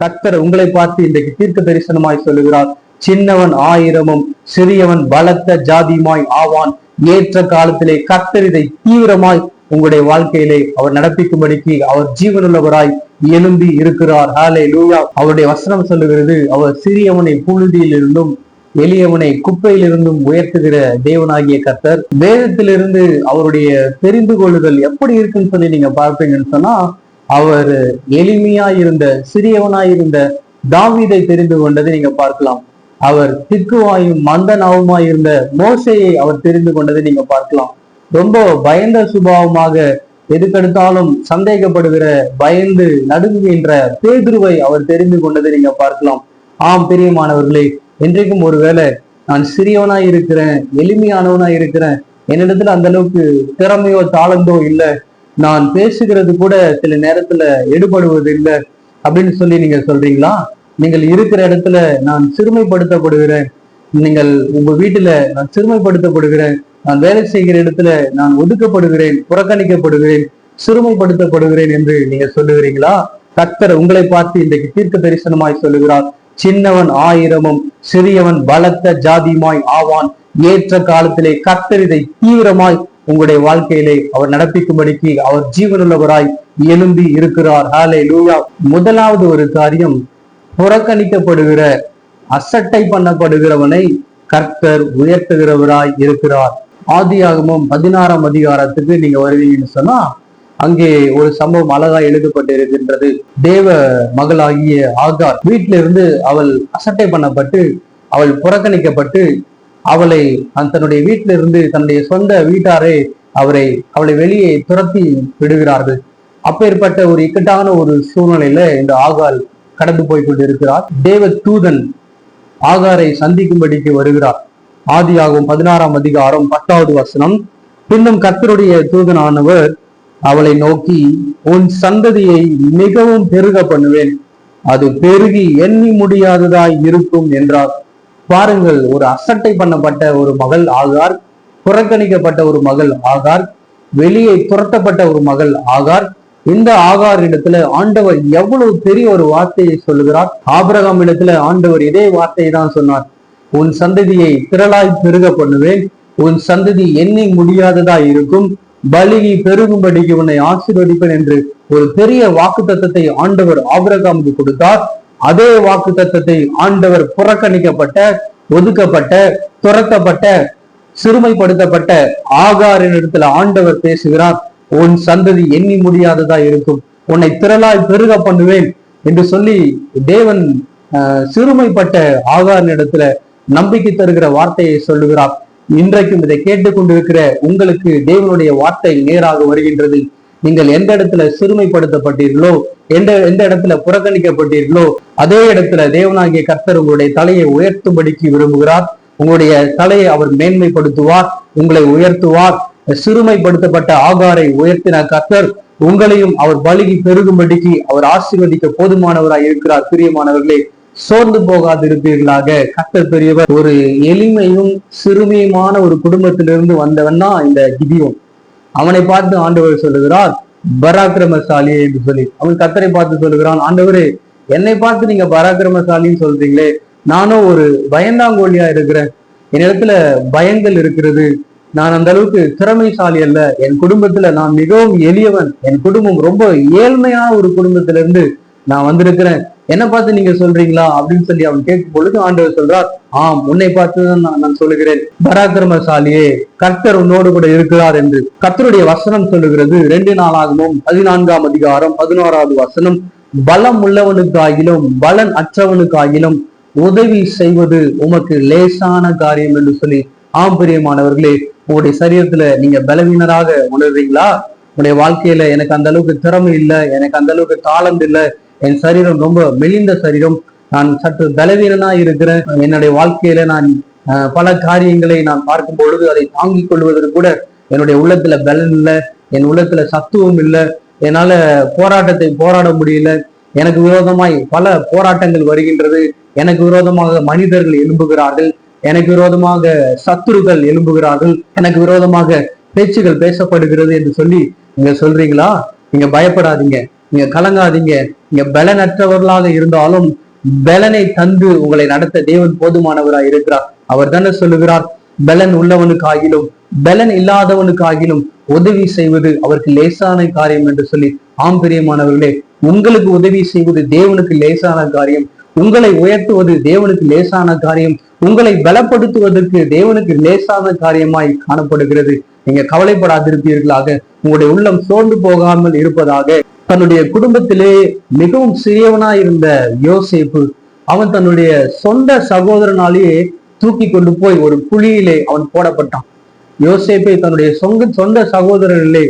கத்தர் உங்களை பார்த்து இன்றைக்கு தீர்க்க தரிசனமாய் சொல்லுகிறார். சின்னவன் ஆயிரமும் சிறியவன் பலத்த ஜாதியுமாய் ஆவான். ஏற்ற காலத்திலே கத்தர் இதை தீவிரமாய் உங்களுடைய வாழ்க்கையிலே அவர் நடப்பிக்கும்படிக்கு அவர் ஜீவனுள்ளவராய் எழும்பி இருக்கிறார். ஹாலே லூயா அவருடைய வசனம் சொல்லுகிறது அவர் சிறியவனை புழுதியிலிருந்தும் எளியவனை குப்பையிலிருந்தும் உயர்த்துகிற தேவனாகிய கத்தர் வேதத்திலிருந்து அவருடைய தெரிந்து கொள்ளுதல் எப்படி இருக்குன்னு சொல்லி நீங்க பார்ப்பீங்கன்னு சொன்னா அவர் எளிமையா இருந்த சிறியவனாயிருந்த தாவிதை தாவீதை தெரிந்து கொண்டதை நீங்க பார்க்கலாம். அவர் திக்குவாயும் மந்தனாவுமாய் இருந்த மோசையை அவர் தெரிந்து கொண்டதை நீங்க பார்க்கலாம். ரொம்ப பயந்த சுபாவமாக எதுக்கெடுத்தாலும் சந்தேகப்படுகிற பயந்து நடுங்குகின்ற பேதுருவை அவர் தெரிந்து கொண்டதை நீங்க பார்க்கலாம். ஆம் பிரியமானவர்களே இன்றைக்கும் ஒருவேளை நான் சிறியவனா இருக்கிறேன் எளிமையானவனா இருக்கிறேன் என்னிடத்துல அந்த அளவுக்கு திறமையோ தாளந்தோ இல்லை. நான் பேசுகிறது கூட சில நேரத்துல எடுபடுவது இல்லை அப்படின்னு சொல்லி நீங்க சொல்றீங்களா? நீங்கள் இருக்கிற இடத்துல நான் சிறுமைப்படுத்தப்படுகிறேன். நீங்கள் உங்க வீட்டுல நான் சிறுமைப்படுத்தப்படுகிறேன். நான் வேலை செய்கிற இடத்துல நான் ஒதுக்கப்படுகிறேன் புறக்கணிக்கப்படுகிறேன் சிறுமைப்படுத்தப்படுகிறேன் என்று நீங்க சொல்லுகிறீங்களா? கத்தர் உங்களை பார்த்து இன்றைக்கு தீர்க்க தரிசனமாய் சொல்லுகிறார். சின்னவன் ஆயிரமும் சிறியவன் பலத்த ஜாதியுமாய் ஆவான். ஏற்ற காலத்திலே கர்த்தர் இதை தீவிரமாய் உங்களுடைய வாழ்க்கையிலே அவர் நடப்பிக்கும்படிக்கு அவர் ஜீவனுள்ளவராய் எழும்பி இருக்கிறார். ஹாலே லூயா முதலாவது ஒரு காரியம் புறக்கணிக்கப்படுகிற அசட்டை பண்ணப்படுகிறவனை கர்த்தர் உயர்த்துகிறவராய் இருக்கிறார். ஆதியாகமும் பதினாறாம் அதிகாரத்துக்கு நீங்க வருவீங்கன்னு சொன்னா அங்கே ஒரு சம்பவம் அழகா எழுதப்பட்டு இருக்கின்றது தேவ மகளாகிய ஆகார் வீட்டில இருந்து அவள் அசட்டை பண்ணப்பட்டு அவள் புறக்கணிக்கப்பட்டு அவளை தன்னுடைய வீட்டிலிருந்து தன்னுடைய சொந்த வீட்டாரே அவரை அவளை வெளியே துரத்தி விடுகிறார்கள். அப்பேற்பட்ட ஒரு இக்கட்டான ஒரு சூழ்நிலையில இந்த ஆகால் கடந்து போய் கொண்டிருக்கிறார் தேவ தூதன் ஆகாரை சந்திக்கும்படிக்கு வருகிறார். ஆதியாகும் பதினாறாம் அதிகாரம் பத்தாவது வசனம். பின்னும் கத்தருடைய தூதனானவர் அவளை நோக்கி உன் சந்ததியை மிகவும் பெருக பண்ணுவேன். அது பெருகி எண்ணி முடியாததாய் இருக்கும் என்றார். பாருங்கள் ஒரு அசட்டை பண்ணப்பட்ட ஒரு மகள் ஆகார் புறக்கணிக்கப்பட்ட ஒரு மகள் ஆகார் வெளியே துரத்தப்பட்ட ஒரு மகள் ஆகார். இந்த ஆகார் இடத்துல ஆண்டவர் எவ்வளவு பெரிய ஒரு வார்த்தையை சொல்லுகிறார்? ஆபிரகாம் இடத்துல ஆண்டவர் இதே வார்த்தையை தான் சொன்னார். உன் சந்ததியை திரளாய் பெருக பண்ணுவேன். உன் சந்ததி எண்ணி முடியாததா இருக்கும். பலிகி பெருகும்படிக்கு உன்னை ஆசீர்வதிப்பேன் என்று ஒரு பெரிய வாக்கு தத்தத்தை ஆண்டவர் ஆபிரகாமுக்கு கொடுத்தார். அதே வாக்கு தத்தத்தை ஆண்டவர் புறக்கணிக்கப்பட்ட ஒதுக்கப்பட்ட துரத்தப்பட்ட சிறுமைப்படுத்தப்பட்ட ஆகாரின் இடத்துல ஆண்டவர் பேசுகிறார் உன் சந்ததி எண்ணி முடியாததா இருக்கும். உன்னை திரளாய் பெருக பண்ணுவேன் என்று சொல்லி தேவன் சிறுமைப்பட்ட ஆகாரின் இடத்துல நம்பிக்கை தருகிற வார்த்தையை சொல்லுகிறார். இன்றைக்கும் இதை கேட்டுக்கொண்டிருக்கிற உங்களுக்கு தேவனுடைய வார்த்தை நேராக வருகின்றது. நீங்கள் எந்த இடத்துல சிறுமைப்படுத்தப்பட்டீர்களோ எந்த எந்த இடத்துல புறக்கணிக்கப்பட்டீர்களோ அதே இடத்துல தேவனாகிய கர்த்தர் உங்களுடைய தலையை உயர்த்தும்படிக்கு விரும்புகிறார். உங்களுடைய தலையை அவர் மேன்மைப்படுத்துவார் உங்களை உயர்த்துவார். சிறுமைப்படுத்தப்பட்ட ஆகாரை உயர்த்தின கர்த்தர் உங்களையும் அவர் பலிகி பெருகும்படிக்கு அவர் ஆசீர்வதிக்க போதுமானவராய் இருக்கிறார். பிரியமானவர்களே சோர்ந்து போகாதிருப்பீர்களாக. கர்த்தர் பெரியவர் ஒரு எளிமையும் சிறுமியுமான ஒரு குடும்பத்திலிருந்து வந்தவன் தான் இந்த கிதியோன். அவனை பார்த்து ஆண்டவர் சொல்லுகிறார் பராக்கிரமசாலி என்று சொல்லி. அவன் கத்தரை பார்த்து சொல்லுகிறான் ஆண்டவரே என்னை பார்த்து நீங்க பராக்கிரமசாலின்னு சொல்றீங்களே நானும் ஒரு பயந்தாங்கோழியா இருக்கிறேன். என்னிடத்துல பயங்கள் இருக்கிறது. நான் அந்த அளவுக்கு திறமைசாலி அல்ல. என் குடும்பத்துல நான் மிகவும் எளியவன். என் குடும்பம் ரொம்ப ஏழ்மையான ஒரு குடும்பத்திலிருந்து நான் வந்திருக்கிறேன். என்ன பார்த்து நீங்க சொல்றீங்களா? அப்படின்னு சொல்லி அவன் கேட்கும் பொழுது ஆண்டவர் சொல்றார் ஆம் உன்னை பார்த்துதான் நான் நான் சொல்லுகிறேன். பராக்கிரமசாலியே கர்த்தர் உன்னோடு கூட இருக்கிறார் என்று. கர்த்தருடைய வசனம் சொல்லுகிறது ரெண்டு நாளாகவும் பதினான்காம் அதிகாரம் பதினோராவது வசனம் பலம் உள்ளவனுக்காகிலும் பலன் அற்றவனுக்காகிலும் உதவி செய்வது உமக்கு லேசான காரியம் என்று சொல்லி. ஆம் பிரியமானவர்களே உங்களுடைய சரீரத்துல நீங்க பலவீனராக உணர்றீங்களா? உங்களுடைய வாழ்க்கையில எனக்கு அந்த அளவுக்கு திறமை இல்லை எனக்கு அந்த அளவுக்கு தாளந்து இல்லை என் சரீரம் ரொம்ப மெலிந்த சரீரம். நான் சற்று பலவீனனா இருக்கிறேன். என்னுடைய வாழ்க்கையில நான் பல காரியங்களை நான் பார்க்கும் பொழுது அதை தாங்கிக் கொள்வதற்கு கூட என்னுடைய உள்ளத்துல பலன் இல்லை. என் உள்ளத்துல சத்துவம் இல்லை. என்னால போராட்டத்தை போராட முடியல. எனக்கு விரோதமாய் பல போராட்டங்கள் வருகின்றது. எனக்கு விரோதமாக மனிதர்கள் எழும்புகிறார்கள். எனக்கு விரோதமாக சத்துருக்கள் எழும்புகிறார்கள். எனக்கு விரோதமாக பேச்சுகள் பேசப்படுகிறது என்று சொல்லி நீங்க சொல்றீங்களா? நீங்க பயப்படாதீங்க. நீங்க கலங்காதீங்க. நீங்க பலனற்றவர்களாக இருந்தாலும் பலனை தந்து உங்களை நடத்த தேவன் போதுமானவராய் இருக்கிறார். அவர் தானே சொல்லுகிறார் பலன் உள்ளவனுக்காகிலும் பலன் இல்லாதவனுக்காகிலும் உதவி செய்வது அவருக்கு லேசான காரியம் என்று சொல்லி ஆம் பிரியமானவர்களே உங்களுக்கு உதவி செய்வது தேவனுக்கு லேசான காரியம். உங்களை உயர்த்துவது தேவனுக்கு லேசான காரியம். உங்களை பலப்படுத்துவதற்கு தேவனுக்கு லேசான காரியமாய் காணப்படுகிறது. நீங்க கவலைப்படாதிருப்பீர்களாக. உங்களுடைய உள்ளம் சோர்ந்து போகாமல் இருப்பதாக தன்னுடைய குடும்பத்திலே மிகவும் சிறியவனா இருந்த யோசேப்பு அவன் தன்னுடைய சொந்த சகோதரனாலேயே தூக்கி கொண்டு போய் ஒரு குழியிலே அவன் போடப்பட்டான். யோசேப்பை தன்னுடைய சொந்த சொந்த சகோதரர்களே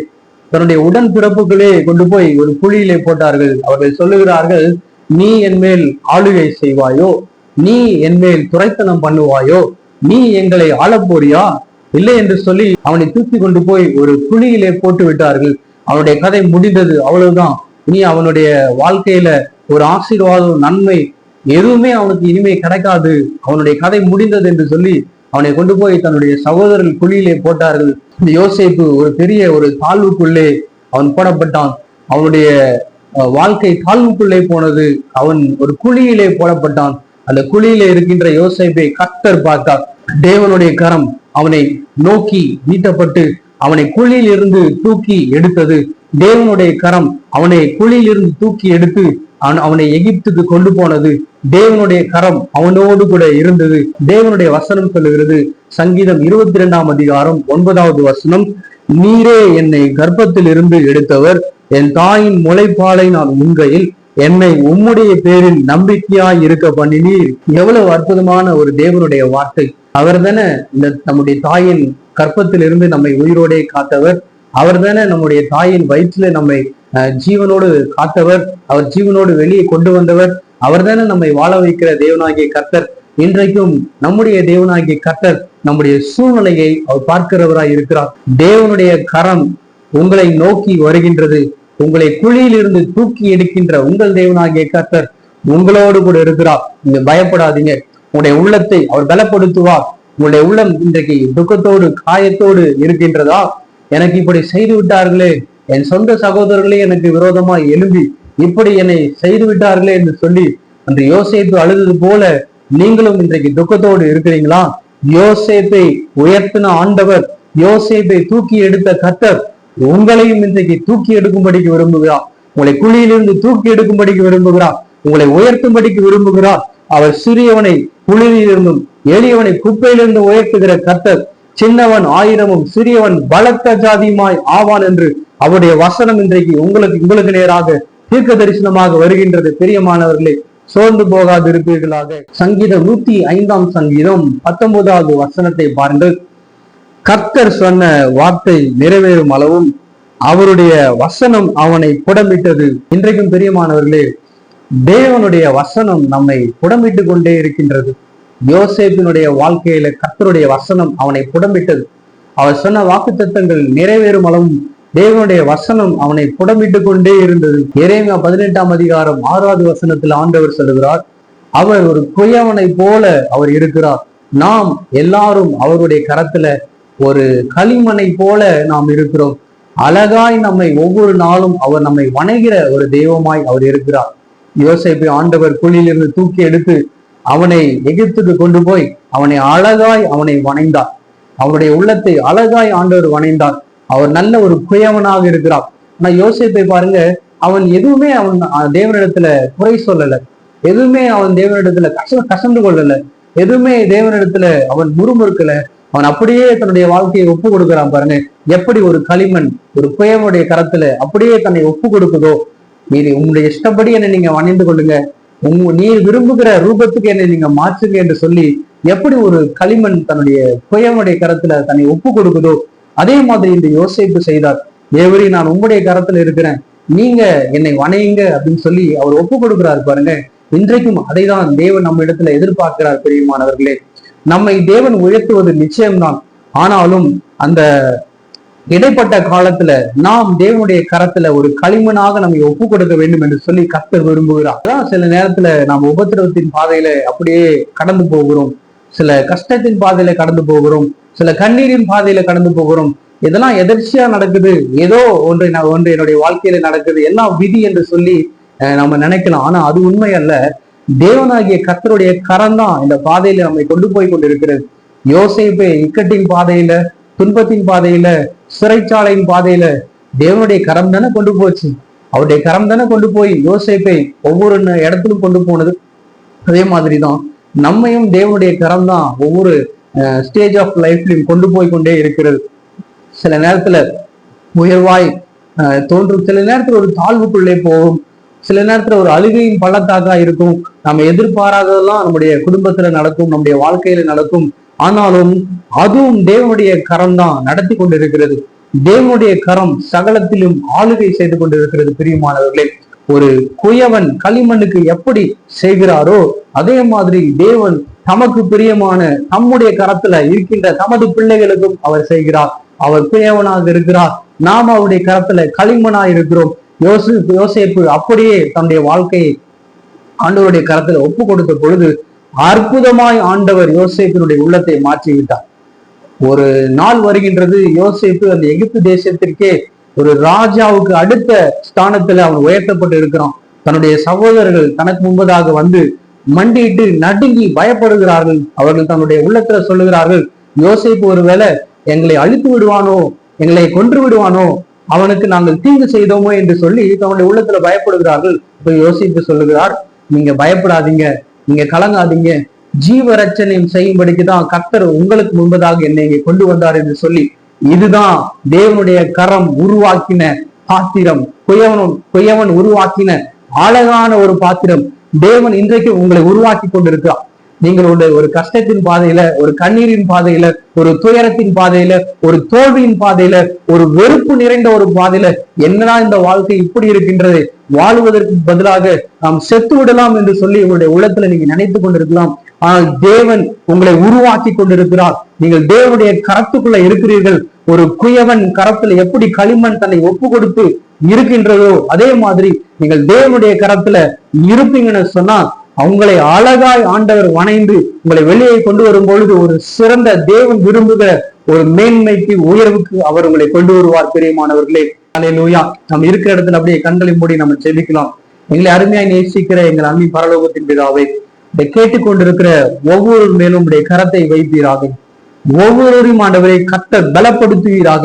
தன்னுடைய உடன் பிறப்புகளே கொண்டு போய் ஒரு குழியிலே போட்டார்கள். அவர்கள் சொல்லுகிறார்கள் நீ என் மேல் ஆளுகை செய்வாயோ? நீ என் மேல் துரைத்தனம் பண்ணுவாயோ? நீ எங்களை ஆளப்போறியா? இல்லை என்று சொல்லி அவனை தூக்கி கொண்டு போய் ஒரு குழியிலே போட்டு விட்டார்கள் அவனுடைய கதை முடிந்தது அவ்வளவுதான். இனி அவனுடைய வாழ்க்கையில ஒரு ஆசீர்வாதம் நன்மை எதுவுமே அவனுக்கு இனிமே கிடைக்காது. அவனுடைய கதை முடிந்தது என்று சொல்லி அவனை கொண்டு போய் தன்னுடைய சகோதரர் குழியிலே போட்டார்கள். இந்த யோசிப்பு ஒரு பெரிய ஒரு தாழ்வுக்குள்ளே அவன் போடப்பட்டான். அவனுடைய அஹ், வாழ்க்கை தாழ்வுக்குள்ளே போனது. அவன் ஒரு குழியிலே போடப்பட்டான். அந்த குழியிலே இருக்கின்ற யோசிப்பை கர்த்தர் பார்த்தார். தேவனுடைய கரம் அவனை நோக்கி நீட்டப்பட்டு அவனை குழியில் இருந்து தூக்கி எடுத்தது. தேவனுடைய கரம் அவனை குழியில் இருந்து தூக்கி எடுத்து அவன் அவனை எகிப்துக்கு கொண்டு போனது. தேவனுடைய கரம் அவனோடு கூட இருந்தது. தேவனுடைய வசனம் சொல்லுகிறது. சங்கீதம் இருபத்தி இரண்டாம் அதிகாரம் ஒன்பதாவது வசனம் நீரே என்னை கர்ப்பத்தில் இருந்து எடுத்தவர். என் தாயின் முளைப்பாலை நான் உண்கையில். என்னை உம்முடைய பேரில் நம்பிக்கையாய் இருக்க பண்ணினீர். எவ்வளவு அற்புதமான ஒரு தேவனுடைய வார்த்தை. அவர் தானே இந்த நம்முடைய தாயின் கற்பத்திலிருந்து நம்மை உயிரோடே காத்தவர். அவர் தானே நம்முடைய தாயின் வயிற்றுல நம்மை அஹ், ஜீவனோடு காத்தவர். அவர் ஜீவனோடு வெளியே கொண்டு வந்தவர். அவர் தானே நம்மை வாழ வைக்கிற தேவனாகிய கர்த்தர். இன்றைக்கும் நம்முடைய தேவனாகிய கர்த்தர் நம்முடைய சூழ்நிலையை அவர் பார்க்கிறவராய் இருக்கிறார். தேவனுடைய கரம் உங்களை நோக்கி வருகின்றது. உங்களை குழியிலிருந்து தூக்கி எடுக்கின்ற உங்கள் தேவனாகிய கர்த்தர் உங்களோடு கூட இருக்கிறார். நீங்க பயப்படாதீங்க. உங்களுடைய உள்ளத்தை அவர் பலப்படுத்துவார். உங்களுடைய உள்ளம் இன்றைக்கு துக்கத்தோடு காயத்தோடு இருக்கின்றதா? எனக்கு இப்படி செய்து விட்டார்களே. என் சொந்த சகோதரர்களே எனக்கு விரோதமா எழும்பி இப்படி என்னை செய்து விட்டார்களே என்று சொல்லி அந்த யோசேப்பு அழுதது போல நீங்களும் இன்றைக்கு துக்கத்தோடு இருக்கிறீங்களா? யோசேப்பை உயர்த்தின ஆண்டவர் யோசேப்பை தூக்கி எடுத்த கத்தர் உங்களையும் இன்றைக்கு தூக்கி எடுக்கும்படிக்கு விரும்புகிறார். உங்களை குழியிலிருந்து தூக்கி எடுக்கும்படிக்கு விரும்புகிறார். உங்களை உயர்த்தும்படிக்கு விரும்புகிறார். அவர் சிறியவனை குளிரிலிருந்தும் எளியவனை குப்பையிலிருந்து உயர்த்துகிற கர்த்தர் சின்னவன் ஆயிரமும் சிறியவன் பலத்த ஜாதியுமாய் ஆவான் என்று அவருடைய வசனம் இன்றைக்கு உங்களுக்கு உங்களுக்கு நேராக தீர்க்க தரிசனமாக வருகின்றது. பிரியமானவர்களே சோர்ந்து போகாது இருப்பீர்களாக சங்கீதம் நூத்தி ஐந்தாம் சங்கீதம் பத்தொன்பதாவது வசனத்தை பாருங்கள். கர்த்தர் சொன்ன வார்த்தை நிறைவேறும் அளவும் அவருடைய வசனம் அவனை புடமிட்டது இன்றைக்கும் பிரியமானவர்களே தேவனுடைய வசனம் நம்மை புடமிட்டு கொண்டே இருக்கின்றது. யோசேப்பினுடைய வாழ்க்கையில கர்த்தருடைய வசனம் அவனை புடமிட்டது அவர் சொன்ன வாக்குத்தத்தங்கள் நிறைவேறும் அளவும் தேவனுடைய வசனம் அவனை புடமிட்டு கொண்டே இருந்தது. இறைமையா பதினெட்டாம் அதிகாரம் ஆறாவது வசனத்தில் ஆண்டவர் சொல்லுகிறார் அவர் ஒரு குயவனை போல அவர் இருக்கிறார். நாம் எல்லாரும் அவருடைய கரத்துல ஒரு களிமனை போல நாம் இருக்கிறோம். அழகாய் நம்மை ஒவ்வொரு நாளும் அவர் நம்மை வணைகிற ஒரு தெய்வமாய் அவர் இருக்கிறார். யோசைப்பை ஆண்டவர் குழியிலிருந்து தூக்கி எடுத்து அவனை எகிப்துக்கு கொண்டு போய் அவனை அழகாய் அவனை வணைந்தார். அவருடைய உள்ளத்தை அழகாய் ஆண்டவர் வணைந்தார். அவர் நல்ல ஒரு குயவனாக இருக்கிறார். ஆனா யோசேப்பை பாருங்க அவன் எதுவுமே அவன் தேவனிடத்துல குறை சொல்லல. எதுவுமே அவன் தேவனிடத்துல கச கசந்து கொள்ளல. எதுவுமே தேவனிடத்துல அவன் முறுமுறுக்கல. அவன் அப்படியே தன்னுடைய வாழ்க்கையை ஒப்பு கொடுக்கிறான் பாருங்க. எப்படி ஒரு களிமண் ஒரு குயவனுடைய கரத்துல அப்படியே தன்னை ஒப்பு கொடுக்குதோ நீர் உங்களுடைய இஷ்டப்படி என்னை நீங்க வணைந்து கொள்ளுங்க. உங்க நீர் விரும்புகிற ரூபத்துக்கு என்னை நீங்க மாற்றுங்க என்று சொல்லி எப்படி ஒரு களிமண் தன்னுடைய புயமுடைய கரத்துல தன்னை ஒப்பு கொடுக்குதோ அதே மாதிரி இந்த யோசிப்பு செய்தார். தேவரி நான் உங்களுடைய கரத்துல இருக்கிறேன். நீங்க என்னை வணையுங்க அப்படின்னு சொல்லி அவர் ஒப்பு கொடுக்கிறார் பாருங்க. இன்றைக்கும் அதை தான் தேவன் நம்ம இடத்துல எதிர்பார்க்கிறார் பிரியமானவர்களே. நம்மை தேவன் உயர்த்துவது நிச்சயம்தான். ஆனாலும் அந்த இடைப்பட்ட காலத்துல நாம் தேவனுடைய கரத்துல ஒரு களிமனாக நம்மை ஒப்பு கொடுக்க வேண்டும் என்று சொல்லி கத்தர் விரும்புகிறார். அதான் சில நேரத்துல நாம் உபத்திரவத்தின் பாதையில அப்படியே கடந்து போகிறோம். சில கஷ்டத்தின் பாதையில கடந்து போகிறோம். சில கண்ணீரின் பாதையில கடந்து போகிறோம். இதெல்லாம் எதர்ச்சியா நடக்குது? ஏதோ ஒன்று ஒன்று என்னுடைய வாழ்க்கையில நடக்குது. எல்லாம் விதி என்று சொல்லி நம்ம நினைக்கலாம். ஆனா அது உண்மை அல்ல. தேவனாகிய கர்த்தருடைய கரம் தான் இந்த பாதையில நம்மை கொண்டு போய் கொண்டிருக்கிறது. யோசிப்பே இக்கட்டின் பாதையில துன்பத்தின் பாதையில சிறைச்சாலையின் பாதையில தேவனுடைய கரம் தானே கொண்டு போச்சு? அவருடைய கரம் தானே கொண்டு போய் யோசிப்பை ஒவ்வொரு ந- இடத்திலும் கொண்டு போனது. அதே மாதிரிதான் நம்மையும் தேவனுடைய கரம் தான் ஒவ்வொரு ஸ்டேஜ் ஆஃப் லைஃப்லையும் கொண்டு போய் கொண்டே இருக்கிறது. சில நேரத்துல உயர்வாய் அஹ், தோன்றும். சில நேரத்துல ஒரு தாழ்வுக்குள்ளே போகும். சில நேரத்துல ஒரு அழுகையின் பள்ளத்தாக்கா இருக்கும். நம்ம எதிர்பாராததெல்லாம் நம்முடைய குடும்பத்துல நடக்கும் நம்முடைய வாழ்க்கையில நடக்கும். ஆனாலும் அதுவும் தேவனுடைய கரம் தான் நடத்தி கொண்டிருக்கிறது. தேவனுடைய கரம் சகலத்திலும் ஆளுகை செய்து கொண்டிருக்கிறது பிரியமானவர்களே. ஒரு குயவன் களிமண்ணுக்கு எப்படி செய்கிறாரோ அதே மாதிரி தேவன் தமக்கு பிரியமான நம்முடைய கரத்துல இருக்கின்ற தமது பிள்ளைகளுக்கும் அவர் செய்கிறார். அவர் குயவனாக இருக்கிறார். நாம் அவருடைய கரத்துல களிமண்ணாக இருக்கிறோம். யோசி யோசிப்பு அப்படியே தன்னுடைய வாழ்க்கையை ஆண்டவருடைய கரத்துல ஒப்பு கொடுத்த பொழுது அற்புதமாய் ஆண்டவர் யோசேப்பினுடைய உள்ளத்தை மாற்றி விட்டார் ஒரு நாள் வருகின்றது யோசேப்பு அந்த எகிப்து தேசத்திற்கே ஒரு ராஜாவுக்கு அடுத்த ஸ்தானத்துல அவன் உயர்த்தப்பட்டு இருக்கிறான். தன்னுடைய சகோதரர்கள் தனக்கு முன்பதாக வந்து மண்டியிட்டு நடுங்கி பயப்படுகிறார்கள். அவர்கள் தன்னுடைய உள்ளத்துல சொல்லுகிறார்கள் யோசேப்பு ஒருவேளை எங்களை அழித்து விடுவானோ எங்களை கொன்று விடுவானோ அவனுக்கு நாங்கள் தீங்கு செய்தோமோ? என்று சொல்லி தன்னுடைய உள்ளத்துல பயப்படுகிறார்கள். இப்ப யோசிப்பு சொல்லுகிறார் நீங்க பயப்படாதீங்க. நீங்க கலங்காதீங்க. ஜீவரட்சணையும் செய்யும்படிக்கு தான் கத்தர் உங்களுக்கு முன்பதாக என்னை இங்கே கொண்டு வந்தார் என்று சொல்லி இதுதான் தேவனுடைய கரம் உருவாக்கின பாத்திரம். குயவன் குயவன் உருவாக்கின அழகான ஒரு பாத்திரம். தேவன் இன்றைக்கு உங்களை உருவாக்கி கொண்டிருக்கிறார். நீங்கள் ஒரு ஒரு கஷ்டத்தின் பாதையில ஒரு கண்ணீரின் பாதையில ஒரு துயரத்தின் பாதையில ஒரு தோல்வியின் பாதையில ஒரு வெறுப்பு நிறைந்த ஒரு பாதையில என்னடா இந்த வாழ்க்கை இப்படி இருக்கின்றது? வாழ்வதற்கு பதிலாக நாம் செத்து விடலாம் என்று சொல்லி உங்களுடைய உள்ளத்துல நீங்க நினைத்து கொண்டிருக்கலாம். ஆனால் தேவன் உங்களை உருவாக்கி கொண்டிருக்கிறார். நீங்கள் தேவனுடைய கரத்துக்குள்ள இருக்கிறீர்கள். ஒரு குயவன் கரத்துல எப்படி களிமண் தன்னை ஒப்பு கொடுத்து இருக்கின்றதோ அதே மாதிரி நீங்கள் தேவனுடைய கரத்துல இருப்பீங்கன்னு சொன்னா அவங்களை அழகாய் ஆண்டவர் வணைந்து உங்களை வெளியே கொண்டு வரும் பொழுது ஒரு சிறந்த தேவன் விரும்புகிற ஒரு மேன்மைக்கு உயர்வுக்கு அவர் உங்களை கொண்டு வருவார் பெரியமானவர்களே. அலையிலூயா நம்ம இருக்கிற இடத்துல அப்படியே கண்களை மூடி நம்ம செபிக்கலாம் எங்களை அருமையாய் நேசிக்கிற எங்கள் அம்மி பரலோகத்தின் பிதாவை இதை கேட்டுக்கொண்டிருக்கிற ஒவ்வொரு மேலும் உடைய கரத்தை வைப்பீராக. ஒவ்வொருவரையும் ஆண்டவரை கத்த பலப்படுத்துவீராக.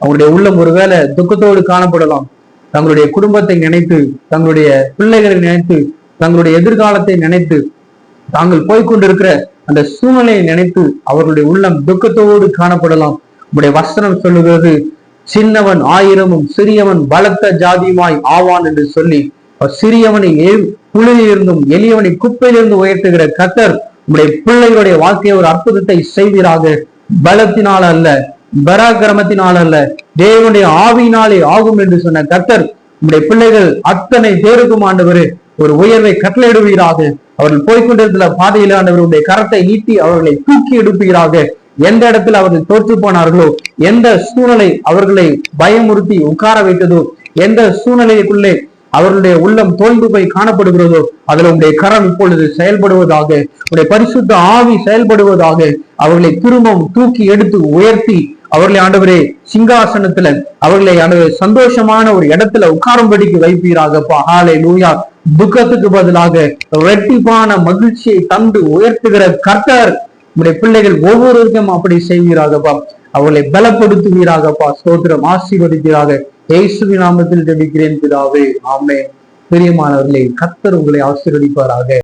அவங்களுடைய உள்ளம் ஒருவேளை துக்கத்தோடு காணப்படலாம். தங்களுடைய குடும்பத்தை நினைத்து தங்களுடைய பிள்ளைகளை நினைத்து தங்களுடைய எதிர்காலத்தை நினைத்து தாங்கள் போய்க்கொண்டிருக்கிற அந்த சூழ்நிலையை நினைத்து அவர்களுடைய உள்ளம் துக்கத்தோடு காணப்படலாம். உங்களுடைய வசனம் சொல்லுகிறது சின்னவன் ஆயிரமும் சிறியவன் பலத்த ஜாதியுமாய் ஆவான் என்று சொல்லி சிறியவனை புழுதியிலிருந்தும் எளியவனை குப்பையிலிருந்து உயர்த்துகிற கத்தர் உடைய பிள்ளைகளுடைய வாழ்க்கையை ஒரு அற்புதத்தை செய்வீராக. பலத்தினால் அல்ல பராக்கிரமத்தினால் அல்ல தேவனுடைய ஆவியினாலே ஆகும் என்று சொன்ன கத்தர் உடைய பிள்ளைகள் அத்தனை பேருக்கும் ஆண்டவரே ஒரு உயர்வை கட்டளையிடுவீராக. அவர்கள் போய்கொண்டிருந்த பாதையில ஆண்டவருடைய கரத்தை நீட்டி அவர்களை தூக்கி எடுப்பீராக. எந்த இடத்துல அவர்கள் தோற்று போனார்களோ எந்த சூழ்நிலை அவர்களை பயமுறுத்தி உட்கார வைத்ததோ எந்த சூழ்நிலைக்குள்ளே அவர்களுடைய உள்ளம் தோல்ந்து போய் காணப்படுகிறதோ அதுல உங்களுடைய கரம் இப்பொழுது செயல்படுவதாக உடைய பரிசுத்த ஆவி செயல்படுவதாக அவர்களை திரும்பவும் தூக்கி எடுத்து உயர்த்தி அவர்களை ஆண்டவரே சிங்காசனத்துல அவர்களை ஆண்டவரே சந்தோஷமான ஒரு இடத்துல உட்காரும்படிக்கு வைப்பீராகப்பா. ஹாலே லூயா துக்கத்துக்கு பதிலாக ரெட்டிப்பான மகிழ்ச்சியை தந்து உயர்த்துகிற கர்த்தர் நம்முடைய பிள்ளைகள் ஒவ்வொருவருக்கும் அப்படி செய்வீராகப்பா. அவர்களை பலப்படுத்துவீராகப்பா. சோதரம் ஆசீர்வதிக்கிறாக இயேசுவின் நாமத்தில் ஜெபிக்கிறேன் பிதாவே. ஆமே பிரியமானவர்களே கர்த்தர் உங்களை ஆசீர்வதிப்பாராக.